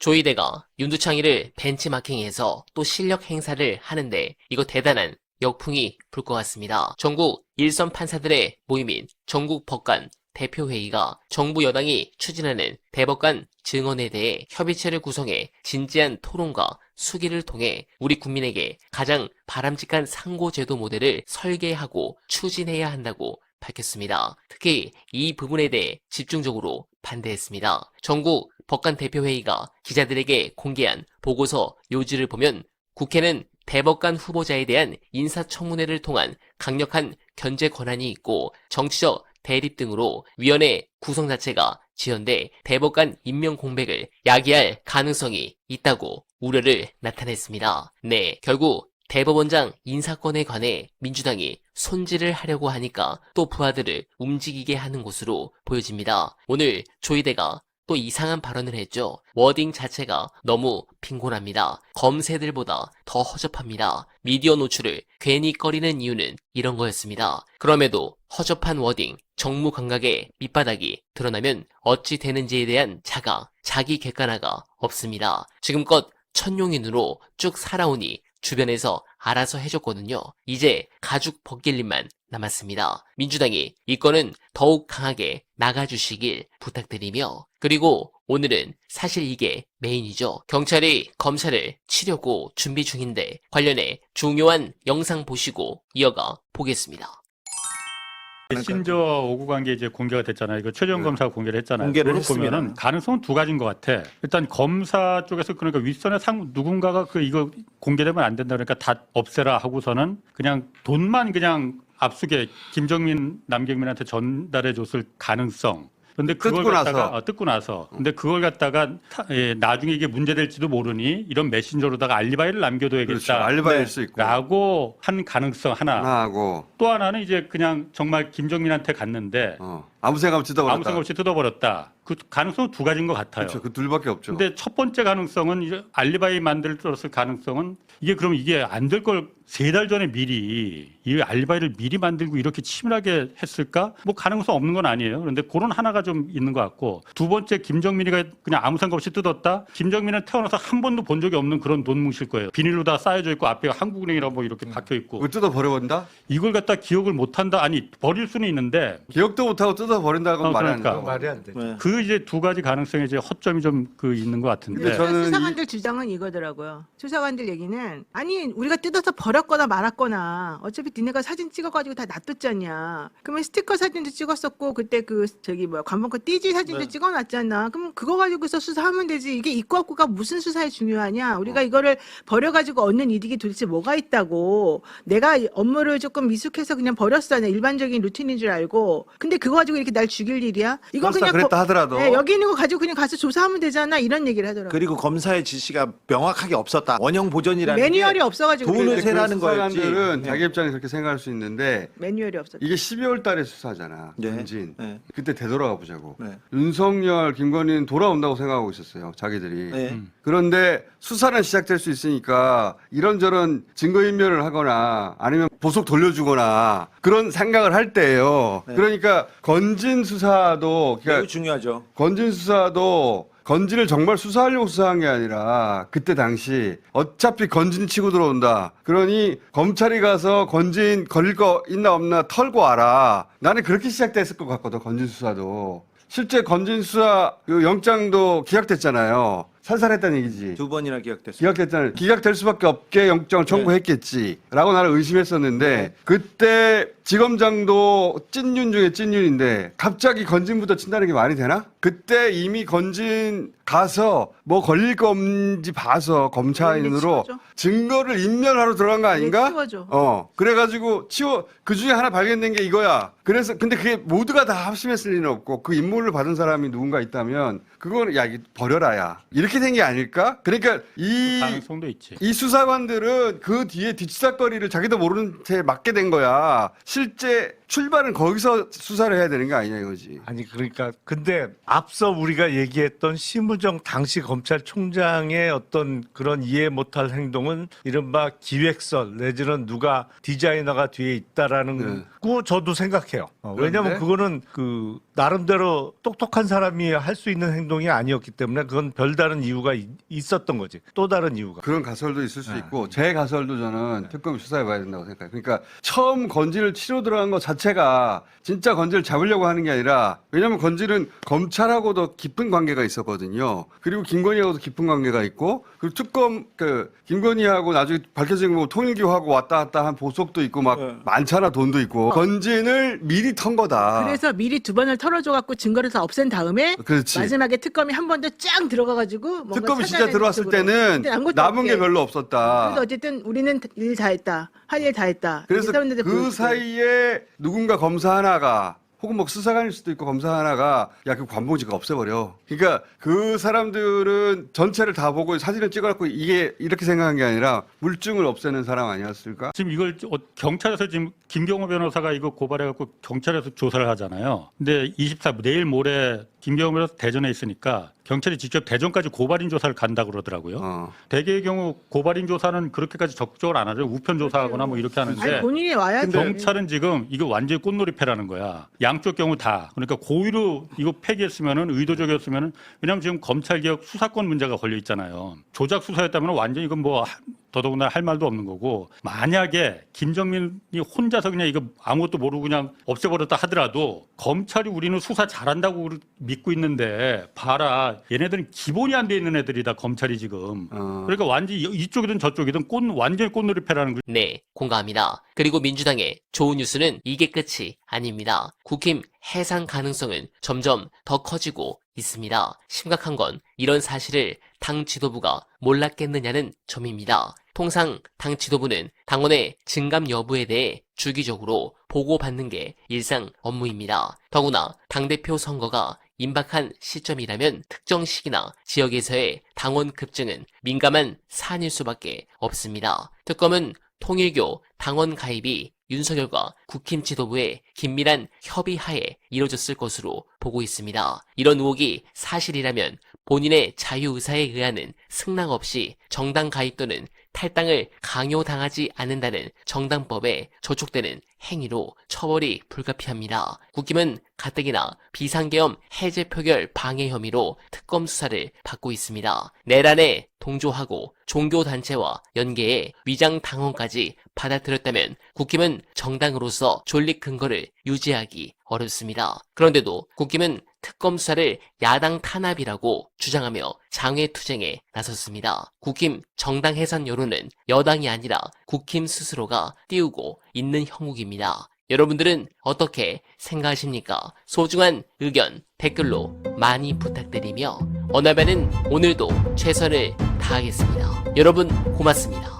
조이대가 윤두창이를 벤치마킹해서 또 실력 행사를 하는데 이거 대단한 역풍이 불 것 같습니다. 전국 일선 판사들의 모임인 전국 법관 대표회의가 정부 여당이 추진하는 대법관 증언에 대해 협의체를 구성해 진지한 토론과 수기를 통해 우리 국민에게 가장 바람직한 상고제도 모델을 설계하고 추진해야 한다고 밝혔습니다. 특히 이 부분에 대해 집중적으로 반대했습니다. 전국 법관 대표회의가 기자들에게 공개한 보고서 요지를 보면 국회는 대법관 후보자에 대한 인사청문회를 통한 강력한 견제 권한이 있고 정치적 대립 등으로 위원회 구성 자체가 지연돼 대법관 임명 공백을 야기할 가능성이 있다고 우려를 나타냈습니다. 네, 결국 대법원장 인사권에 관해 민주당이 손질을 하려고 하니까 또 부하들을 움직이게 하는 것으로 보여집니다. 오늘 조이대가 또 이상한 발언을 했죠. 워딩 자체가 너무 빈곤합니다. 검새들보다 더 허접합니다. 미디어 노출을 괜히 꺼리는 이유는 이런 거였습니다. 그럼에도 허접한 워딩, 정무 감각의 밑바닥이 드러나면 어찌 되는지에 대한 자가, 자기 객관화가 없습니다. 지금껏 천용인으로 쭉 살아오니 주변에서 알아서 해줬거든요. 이제 가죽 벗길 일만 남았습니다. 민주당이 이 건은 더욱 강하게 나가주시길 부탁드리며 그리고 오늘은 사실 이게 메인이죠. 경찰이 검사를 치려고 준비 중인데 관련해 중요한 영상 보시고 이어가 보겠습니다. 신저 오구 관계 이제 공개가 됐잖아요. 이거 최종 검사가 공개를 했잖아요. 공개를 그걸 했습니다. 보면은 가능성은 두 가지인 것 같아. 일단 검사 쪽에서 그러니까 윗선에 상 누군가가 그 이거 공개되면 안 된다 그러니까 다 없애라 하고서는 그냥 돈만 그냥 압수게 김정민 남경민한테 전달해 줬을 가능성. 근데 그걸 뜯고 갖다가 나서. 어, 뜯고 나서 근데 그걸 갖다가 타- 예, 나중에 이게 문제될지도 모르니 이런 메신저로다가 알리바이를 남겨둬야겠다. 그렇죠. 알리바이일 수 있고. 라고 한 가능성 하나. 하나 하고 또 하나는 이제 그냥 정말 김정민한테 갔는데 어. 아무 생각 없이 뜯어버렸다. 아무 생각 없이 뜯어버렸다. 그 가능성은 두 가지인 것 같아요. 그렇죠. 그 둘밖에 없죠. 근데 첫 번째 가능성은 이제 알리바이 만들었을 가능성은 이게 그럼 이게 안 될 걸 세 달 전에 미리 이 알리바이를 미리 만들고 이렇게 치밀하게 했을까? 뭐 가능성 없는 건 아니에요. 그런데 그런 하나가 좀 있는 것 같고 두 번째 김정민이가 그냥 아무 생각 없이 뜯었다. 김정민은 태어나서 한 번도 본 적이 없는 그런 돈 뭉칠 거예요. 비닐로 다 쌓여져 있고 앞에 한국은행이라고 뭐 이렇게 박혀 있고 그거 뜯어 버려본다? 이걸 갖다 기억을 못 한다. 아니 버릴 수는 있는데 기억도 못하고 뜯어 버린다는 건 어, 말이 안 그러니까. 돼요. 말이 안 돼. 네. 그 이제 두 가지 가능성에 이제 허점이 좀 그 있는 것 같은데. 근데 저는 수사관들 주장은 이거더라고요. 수사관들 얘기는 아니 우리가 뜯어서 버렸거나 말았거나 어차피 니네가 사진 찍어가지고 다 놔뒀잖냐. 그러면 스티커 사진도 찍었었고 그때 그 저기 뭐야 관본거 띠지 사진도 네. 찍어놨잖아. 그럼 그거 가지고서 수사하면 되지. 이게 있고 없고가 무슨 수사에 중요하냐. 우리가 이거를 버려가지고 얻는 이득이 도대체 뭐가 있다고. 내가 업무를 조금 미숙해서 그냥 버렸어. 그냥 일반적인 루틴인 줄 알고. 근데 그거 가지고 이렇게 날 죽일 일이야? 이건 설사 그냥 그랬다 거- 하더라도 네, 여기 있는 거 가지고 그냥 가서 조사하면 되잖아. 이런 얘기를 하더라고요. 그리고 검사의 지시가 명확하게 없었다. 원형 보존이라는 매뉴얼이 게 없어가지고 돈을 그래요. 세- 세라는 거였지. 수사관들은 네. 자기 입장에서 그렇게 생각할 수 있는데 매뉴얼이 없었죠. 이게 12월 달에 수사잖아. 네. 전진. 네. 그때 되돌아가 보자고. 네. 윤석열, 김건희는 돌아온다고 생각하고 있었어요. 자기들이. 네. 음. 그런데 수사는 시작될 수 있으니까 이런저런 증거인멸을 하거나 아니면 보석 돌려주거나 그런 생각을 할 때예요. 네. 그러니까 건진 수사도 매우 그러니까 중요하죠. 건진 수사도 건진을 정말 수사하려고 수사한 게 아니라 그때 당시 어차피 건진 치고 들어온다. 그러니 검찰이 가서 건진 걸릴 거 있나 없나 털고 와라. 나는 그렇게 시작됐을 것 같거든. 건진 수사도. 실제 건진 수사 그 영장도 기각됐잖아요. 살살했다는 얘기지. 두 번이나 기각됐어요. 기각됐잖아요. 기각될 수밖에 없게 영장을 청구했겠지라고 나는 의심했었는데 네. 그때 지검장도 찐윤 중에 찐윤인데 갑자기 건진부터 친다는 게 말이 되나? 그때 이미 건진 가서 뭐 걸릴 거 없는지 봐서 검사인으로 치워줘. 증거를 인멸하러 들어간 거 아닌가? 네, 치워줘. 어 그래가지고 치워 그 중에 하나 발견된 게 이거야. 그래서 근데 그게 모두가 다 합심했을 리는 없고 그 임무를 받은 사람이 누군가 있다면 그거는 야 이거 버려라야 이렇게 된 게 아닐까? 그러니까 이 가능성도 있지. 이 수사관들은 그 뒤에 뒷수사거리를 자기도 모르는 채 맡게 된 거야. 실제 출발은 거기서 수사를 해야 되는 거 아니냐 이거지. 아니 그러니까 근데 앞서 우리가 얘기했던 심우정 당시 검찰총장의 어떤 그런 이해 못할 행동은 이른바 기획설 내지는 누가 디자이너가 뒤에 있다라는 네. 거 저도 생각해요. 어, 왜냐하면 그런데? 그거는 그 나름대로 똑똑한 사람이 할 수 있는 행동이 아니었기 때문에 그건 별다른 이유가 있- 있었던 거지. 또 다른 이유가. 그런 가설도 있을 수 네. 있고 제 가설도 저는 특검이 수사해 봐야 된다고 생각해요. 그러니까 처음 건진을 치러 들어간 것 자체 가 진짜 건진을 잡으려고 하는 게 아니라 왜냐하면 건진은 검찰하고도 깊은 관계가 있었거든요. 그리고 김건희하고도 깊은 관계가 있고 그리고 특검 그 김건희하고 나중에 밝혀진 거 통일교하고 왔다 갔다 한 보석도 있고 막 네. 많잖아 돈도 있고 건진을 미리 턴 거다. 그래서 미리 두 번을 털어줘 갖고 증거를 다 없앤 다음에 그렇지. 마지막에 특검이 한 번더쫙 들어가가지고 뭔가 특검이 진짜 찾아내는 들어왔을 쪽으로. 때는 근데 아무것도 남은 게 없게. 별로 없었다. 그래서 어쨌든 우리는 일 다 했다. 할 일 다 했다. 그래서 사람들한테 그 보여주고. 사이에 누 군가 검사 하나가 혹은 뭐 수사관일 수도 있고 검사 하나가 야 그 관봉지가 없애버려. 그러니까 그 사람들은 전체를 다 보고 사진을 찍어갖고 이게 이렇게 생각한 게 아니라 물증을 없애는 사람 아니었을까? 지금 이걸 어, 경찰에서 지금 김경호 변호사가 이거 고발해갖고 경찰에서 조사를 하잖아요. 근데 24 내일 모레 김경호 변호사 대전에 있으니까 경찰이 직접 대전까지 고발인 조사를 간다 그러더라고요. 어. 대개의 경우 고발인 조사는 그렇게까지 적극적으로 안 하죠. 우편 조사하거나 뭐 이렇게 하는데 아니 본인이 와야지. 경찰은 지금 이거 완전히 꽃놀이 패라는 거야. 양쪽 경우 다. 그러니까 고의로 이거 폐기했으면은 의도적이었으면은 왜냐하면 지금 검찰 개혁 수사권 문제가 걸려 있잖아요. 조작 수사였다면 완전히 이건 뭐 하- 더더군다나 할 말도 없는 거고 만약에 김정민이 혼자서 그냥 이거 아무것도 모르고 그냥 없애버렸다 하더라도 검찰이 우리는 수사 잘한다고 믿고 있는데 봐라 얘네들은 기본이 안 돼 있는 애들이다 검찰이 지금 어. 그러니까 완전히 이쪽이든 저쪽이든 꽃 완전히 꽃놀이패라는 거 네, 공감합니다. 그리고 민주당의 좋은 뉴스는 이게 끝이 아닙니다. 국힘 해상 가능성은 점점 더 커지고 있습니다. 심각한 건 이런 사실을 당 지도부가 몰랐겠느냐는 점입니다. 통상 당 지도부는 당원의 증감 여부에 대해 주기적으로 보고받는 게 일상 업무입니다. 더구나 당대표 선거가 임박한 시점이라면 특정 시기나 지역에서의 당원 급증은 민감한 사안일 수밖에 없습니다. 특검은 통일교 당원 가입이 윤석열과 국힘 지도부의 긴밀한 협의하에 이뤄졌을 것으로 보고 있습니다. 이런 의혹이 사실이라면 본인의 자유의사에 의하는 승낙 없이 정당 가입 또는 탈당을 강요당하지 않는다는 정당법에 저촉되는 행위로 처벌이 불가피합니다. 국힘은 가뜩이나 비상계엄 해제 표결 방해 혐의로 특검 수사를 받고 있습니다. 내란에 동조하고 종교단체와 연계해 위장 당원까지 받아들였다면 국힘은 정당으로서 존립 근거를 유지하기 어렵습니다. 그런데도 국힘은 특검 수사를 야당 탄압이라고 주장하며 장외투쟁에 나섰습니다. 국힘 정당 해산 여론은 여당이 아니라 국힘 스스로가 띄우고 있는 형국입니다. 여러분들은 어떻게 생각하십니까? 소중한 의견 댓글로 많이 부탁드리며 어나베는 오늘도 최선을 다하겠습니다. 여러분 고맙습니다.